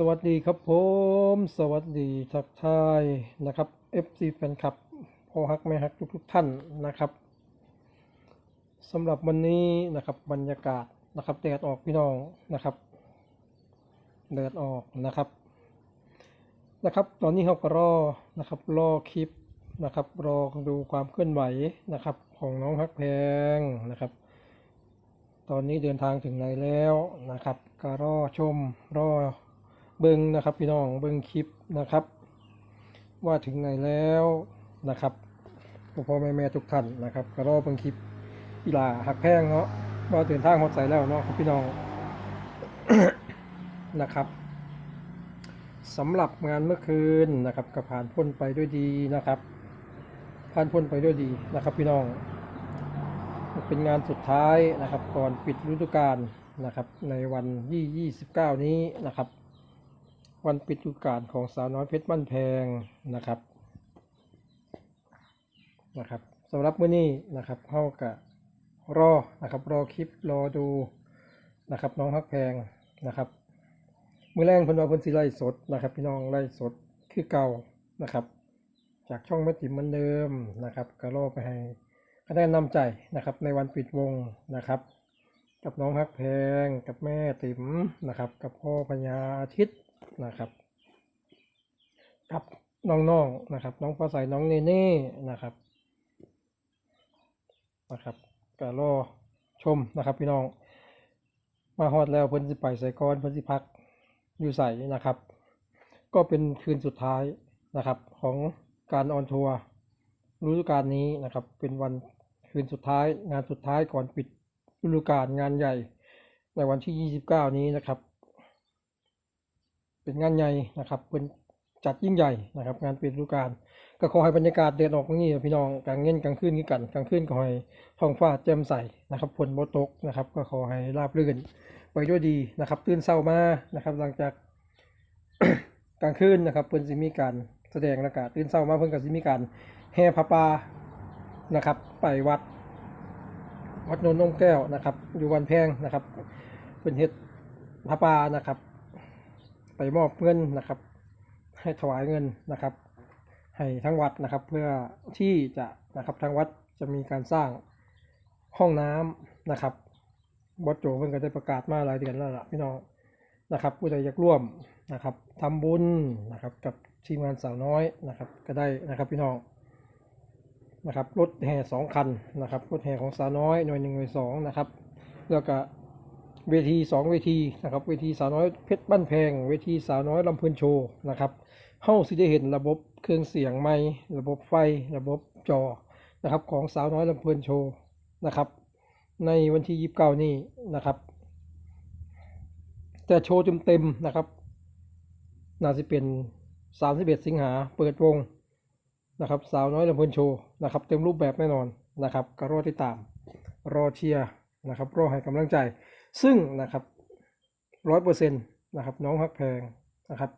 สวัสดีครับผม สวัสดีทักทายนะครับ FC แฟนคลับพอฮักไม่ฮักทุกทุกท่านนะครับสำหรับวันนี้นะครับบรรยากาศนะครับแดดออกพี่น้องนะครับแดดออกนะครับนะครับ ตอนนี้เขาก็รอนะครับรอคลิปนะครับรอดูความเคลื่อนไหวนะครับของน้องฮักแพงนะครับ ตอนนี้เดินทางถึงไหนแล้วนะครับก็รอชมรอ เบิ้งนะครับพี่น้องเบิ้งคลิปนะครับ ว่าถึงไหนแล้วนะครับพ่อพ่อแม่แม่ทุกท่านนะครับก็รอเบิ้งคลิปอีหลาหักแพงเนาะว่าเดินทางหดใสแล้วเนาะครับพี่น้องนะครับสำหรับงานเมื่อคืนนะครับก็ผ่านพ้นไปด้วยดีนะครับผ่านพ้นไปด้วยดีนะครับ พี่น้อง เป็นงานสุดท้ายนะครับ ก่อนปิดฤดูกาลนะครับ ในวันที่29 นี้นะครับ วันปิดฤดูกาลของสาวน้อยเพชรบ้านแพงนะครับนะครับสำหรับมื้อนี้นะครับเฮากะรอนะครับรอคลิปรอดูนะครับน้องฮักแพงนะครับมื้อแรงเพิ่นว่าเพิ่นสิไล่สดนะครับ พี่น้องไล่สดคือเก่านะครับ จากช่องแม่ติ๋มเหมือนเดิมนะครับก็รอไปให้คะแนนนำใจนะครับในวันปิดวงนะครับกับน้องฮักแพงกับแม่ติ๋มนะครับ กับพ่อพญาอาทิตย์ นะครับกับน้องๆนะครับ น้องฟ้าใสน้องเนเน่นะครับนะครับก็รอชมนะครับ พี่น้อง มาฮอดแล้วเพิ่นสิไปใส่ก้อนเพิ่นสิพักอยู่ใส่นะครับ ก็เป็นคืนสุดท้ายนะครับของการออนทัวร์ฤดูกาลนี้นะครับ เป็นวันคืนสุดท้ายงานสุดท้ายก่อนปิดฤดูกาลงานใหญ่ในวันที่ 29 นี้นะครับ เป็นงานใหญ่นะครับเป็นจัดยิ่งใหญ่นะครับ งานปิดฤดูกาลก็ขอให้บรรยากาศเด่นออกอย่างนี้พี่น้องกลางเย็นกลางคืนนี้กันกลางคืนก็ให้ท้องฟ้าแจ่มใสนะครับฝนบ่ตกนะครับ ก็ขอให้ราบรื่นไปด้วยดีนะครับตื่นเช้ามานะครับ หลังจากกลางคืนนะครับเพิ่นสิมีการแสดงแล้วก็ตื่นเช้ามาเพิ่นก็สิมีการแห่พระปานะครับ ไปวัด วัดโนนนมแก้วนะครับ อยู่วันแพงนะครับเป็นเฮ็ดพระปานะครับ ไปมอบเงินนะครับ ให้ถวายเงินนะครับ ให้ทั้งวัดนะครับ เพื่อที่จะนะครับทางวัดจะมีการสร้างห้องน้ำนะครับวัดโจเพิ่นก็ได้ประกาศมาหลายเดือนแล้วล่ะพี่น้องนะครับ ผู้ใดอยากร่วมนะครับทำบุญนะครับกับทีมงานสาวน้อยนะครับ ก็ได้นะครับพี่น้องนะครับรถแห่สองคันนะครับรถแห่ของสาวน้อยหน่วยหนึ่งหน่วยสองนะครับ แล้วก็ เวทีสองเวทีนะครับเวทีสาวน้อยเพชรบ้านแพง เวทีสาวน้อยลำเพลินโชว์นะครับเฮ้าสิได้เห็นระบบเครื่องเสียงไม้ระบบไฟ ระบบจอนะครับของสาวน้อยลำเพลินโชว์นะครับในวันที่ยี่สิบเก้านี้นะครับ แต่โชว์เต็มๆนะครับน่าจะเป็น31สิงหาเปิดวงนะครับสาวน้อยลำเพลินโชว์นะครับเต็มรูปแบบแน่นอนนะครับก็รอติดตามรอเชียร์นะครับรอให้กำลังใจ ซึ่งนะครับร้อยเปอร์เซ็นต์นะครับน้องฮักแพงนะครับ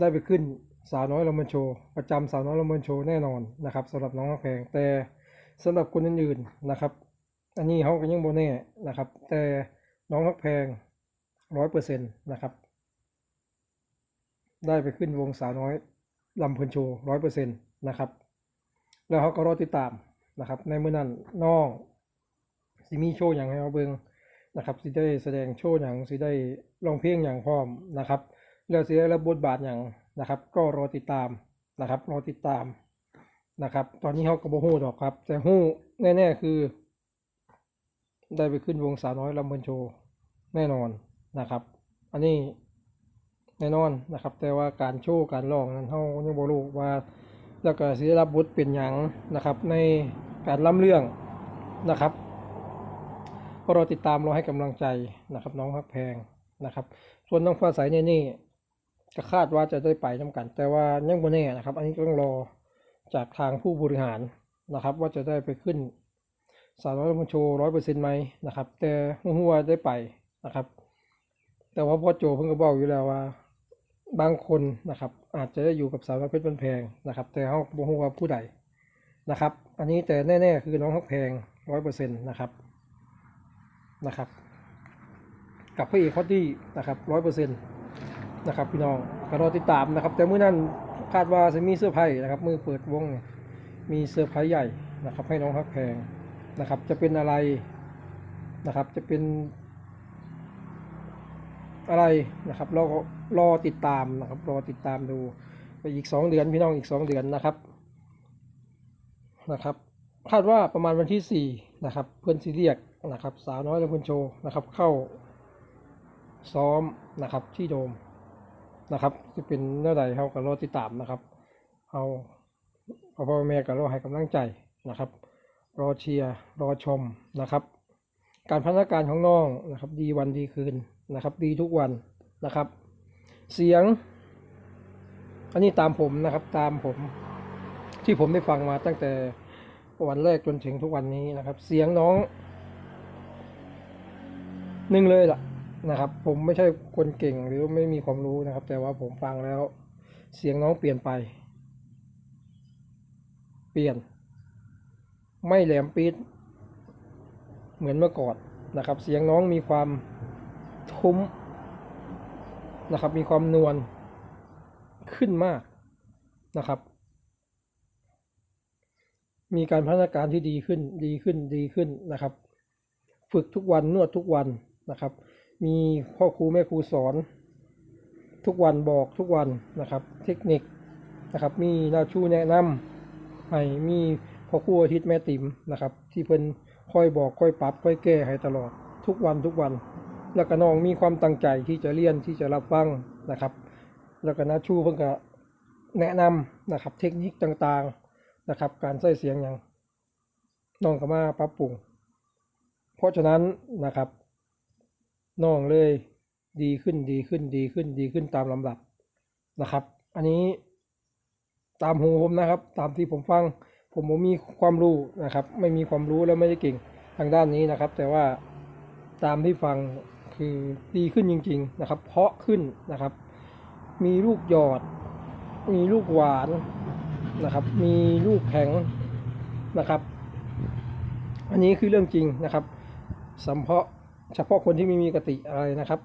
ได้ไปขึ้นสาวน้อยลำเพนโชว์ประจำสาวน้อยลำเพนโชว์แน่นอนนะครับสำหรับน้องฮักแพงแต่สำหรับคนอื่นๆนะครับ อันนี้เขาก็ยังโบแน่นะครับ แต่น้องฮักแพงร้อยเปอร์เซ็นต์นะครับ ได้ไปขึ้นวงสาวน้อยลำเพลินโชว์ร้อยเปอร์เซ็นต์นะครับ แล้วเขาก็รอติดตามนะครับ ในเมื้อนั้นน้อง สิมีโชว์อย่างให้เราเบิงนะครับสิได้แสดงโชว์อย่างสิได้ร้องเพลงอย่างพร้อมนะครับแล้วสิได้รับบทบาทอย่างนะครับ ก็รอติดตามนะครับ รอติดตามนะครับ ตอนนี้เขาก็บ่ฮู้ดอกครับ แต่ฮู้แน่ๆคือ ได้ไปขึ้นวงสาวน้อยลำเพลินโชว์แน่นอนนะครับ อันนี้แน่นอนนะครับ แต่ว่าการโชว์การร้องนั้นเขายังบ่รู้ว่าแล้วก็สิได้รับบทเป็นหยังนะครับ ในการล่ำเรื่องนะครับ ก็รอติดตามรอให้กำลังใจนะครับ น้องฮักแพงนะครับ ส่วนน้องฟ้าใสเนี่ยนี่ก็คาดว่าจะได้ไปน้กัน แต่ว่ายังบ่แน่นะครับ อันนี้ก็ต้องรอจากทางผู้บริหารนะครับ ว่าจะได้ไปขึ้นสาวน้อยมันโชว์ร้อยเปอร์เซ็นต์ไหมนะครับ แต่หัวได้ไปนะครับ แต่ว่าพ่อโจเพิ่งก็บอกอยู่แล้วว่าบางคนนะครับ อาจจะได้อยู่กับสาวน้อยเพชรบันแพงนะครับ แต่เขาบ่ฮู้ว่าผู้ใดนะครับ อันนี้แต่แน่ ๆ คือน้องฮักแพงร้อยเปอร์เซ็นต์นะครับ นะครับกับพระเอกคอตตี้นะครับร้อยเปอร์เซ็นต์นะครับพี่น้องก็รอติดตามนะครับ แต่เมื้อนั้นคาดว่าจะมีเสื้อร์ไพรส์นะครับมือเปิดวงเนี่ยมีเสื้อร์ไพรส์ใหญ่นะครับ ให้น้องฮักแพงนะครับ จะเป็นอะไรนะครับ จะเป็นอะไรนะครับราก็รอติดตามนะครับ รอติดตามดูไปอีกสองเดือนพี่น้องอีกสองเดือนนะครับนะครับ คาดว่าประมาณวันที่สี่นะครับ เพื่อนซีเรียก นะครับสาวน้อยละเพื่อนโชว์นะครับเข้าซ้อมนะครับที่โดมนะครับจะเป็นเนื้อใดเขาก็รอติดตามนะครับเอาพ่อพ่อแม่ก็รอให้กำลังใจนะครับ รอเชียร์รอชมนะครับ การพัฒนาการของน้องนะครับ ดีวันดีคืนนะครับ ดีทุกวันนะครับ เสียง อันนี้ตามผมนะครับตามผมที่ผมได้ฟังมาตั้งแต่วันแรกจนถึงทุกวันนี้นะครับ เสียงน้อง หนึ่งเลยล่ะนะครับ ผมไม่ใช่คนเก่งหรือไม่มีความรู้นะครับ แต่ว่าผมฟังแล้วเสียงน้องเปลี่ยนไป เปลี่ยน ไม่แหลมปี๊ดเหมือนเมื่อก่อนนะครับ เสียงน้องมีความทุ้มนะครับ มีความนวลขึ้นมากนะครับ มีการพัฒนาการที่ดีขึ้น ดีขึ้น ดีขึ้นนะครับ ฝึกทุกวัน นวดทุกวัน นะครับ มีพ่อครูแม่ครูสอน ทุกวันบอกทุกวันนะครับ เทคนิคนะครับ มีนาชูแนะนำให้มีพ่อครูอาทิตย์แม่ติ๋มนะครับ ที่เพิ่นค่อยบอกค่อยปรับค่อยแก้ให้ตลอดทุกวันทุกวัน แล้วก็น้องมีความตั้งใจที่จะเรียนที่จะรับฟังนะครับ แล้วก็นาชูเพิ่นก็แนะนำนะครับ เทคนิคต่างๆนะครับ การใส่เสียงอย่างน้องก็มาปรับปรุงเพราะฉะนั้นนะครับ น้องเลย ดีขึ้นดีขึ้นดีขึ้นดีขึ้นตามลำดับนะครับ อันนี้ตามหูผมนะครับ ตามที่ผมฟัง ผมผมมีความรู้นะครับ ไม่มีความรู้แล้วไม่ได้เก่งทางด้านนี้นะครับ แต่ว่าตามที่ฟังคือดีขึ้นจริง ๆนะครับ เพาะขึ้นนะครับ มีลูกหยอด มีลูกหวานนะครับ มีลูกแข็งนะครับ อันนี้คือเรื่องจริงนะครับสัมเพาะ เฉพาะคนที่ไม่มีกติอะไรนะครับ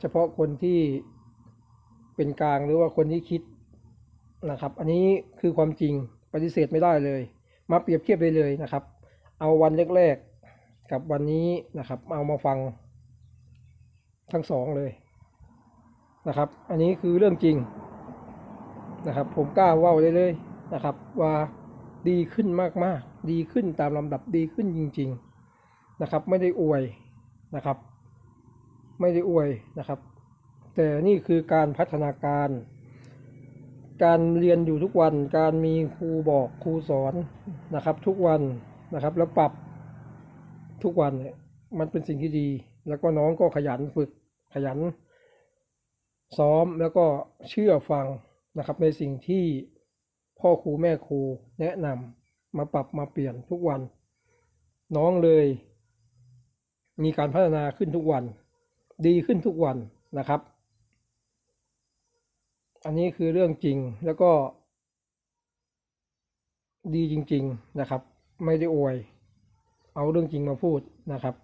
เฉพาะคนที่เป็นกลางหรือว่าคนที่คิดนะครับ อันนี้คือความจริงปฏิเสธไม่ได้เลย มาเปรียบเทียบได้เลยนะครับ เอาวันแรกๆกับวันนี้นะครับ เอามาฟังทั้งสองเลยนะครับ อันนี้คือเรื่องจริงนะครับ ผมกล้าว่าได้เลยนะครับ ว่าดีขึ้นมากๆ ดีขึ้นตามลำดับดีขึ้นจริง ๆนะครับ ไม่ได้อวย นะครับ ไม่ได้อวยนะครับ แต่นี่คือการพัฒนาการ การเรียนอยู่ทุกวัน การมีครูบอกครูสอนนะครับ ทุกวันนะครับ แล้วปรับทุกวันเนี่ยมันเป็นสิ่งที่ดี แล้วก็น้องก็ขยันฝึกขยัน ซ้อมแล้วก็เชื่อฟังนะครับ ในสิ่งที่พ่อครูแม่ครูแนะนำมาปรับมาเปลี่ยนทุกวัน น้องเลย มีการพัฒนาขึ้นทุกวัน ดีขึ้นทุกวันนะครับ อันนี้คือเรื่องจริงแล้วก็ ดีจริง ๆนะครับ ไม่ได้อวย เอาเรื่องจริงมาพูดนะครับ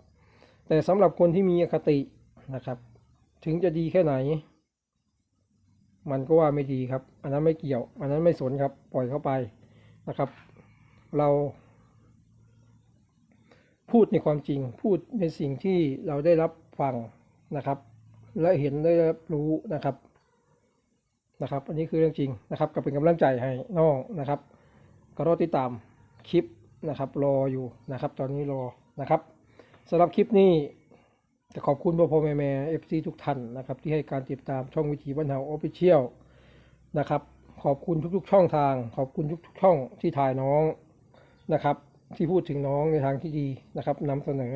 แต่สำหรับคนที่มีอคตินะครับ ถึงจะดีแค่ไหน มันก็ว่าไม่ดีครับ อันนั้นไม่เกี่ยว อันนั้นไม่สนครับ ปล่อยเข้าไปนะครับ เรา พูดในความจริงพูดในสิ่งที่เราได้รับฟังนะครับ และเห็นได้รับรู้นะครับนะครับ อันนี้คือเรื่องจริงนะครับ ก็เป็นกำลังใจให้น้องนะครับก็รอติดตามคลิปนะครับ รออยู่นะครับ ตอนนี้รอนะครับสำหรับคลิปนี้จะขอบคุณพ่อพ่อแม่แม่เอฟซีทุกท่านนะครับ ที่ให้การติดตามช่องวิถีบ้านเฮาออฟฟิเชียลนะครับ ขอบคุณทุกๆ ช่องทาง ขอบคุณทุกๆ ช่องที่ถ่ายน้องนะครับ ที่พูดถึงน้องในทางที่ดีนะครับนำเสนอ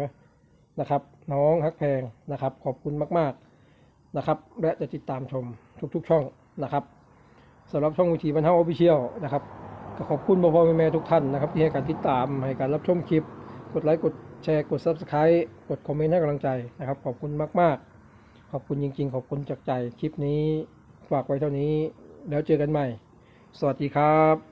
นะครับ น้องฮักแพงนะครับ ขอบคุณมากๆนะครับ และจะติดตามชมทุกๆช่องนะครับสำหรับช่องวิถีบ้านเฮาออฟฟิเชียลนะครับก็ขอบคุณพ่อพ่อแม่แม่ทุกท่านนะครับที่ให้การติดตามให้การรับชมคลิป กดไลค์กดแชร์กด Subscribe กดคอมเมนต์ให้กำลังใจนะครับ ขอบคุณมากๆ ขอบคุณจริง ๆ ขอบคุณจากใจคลิปนี้ฝากไว้เท่านี้ แล้วเจอกันใหม่ สวัสดีครับ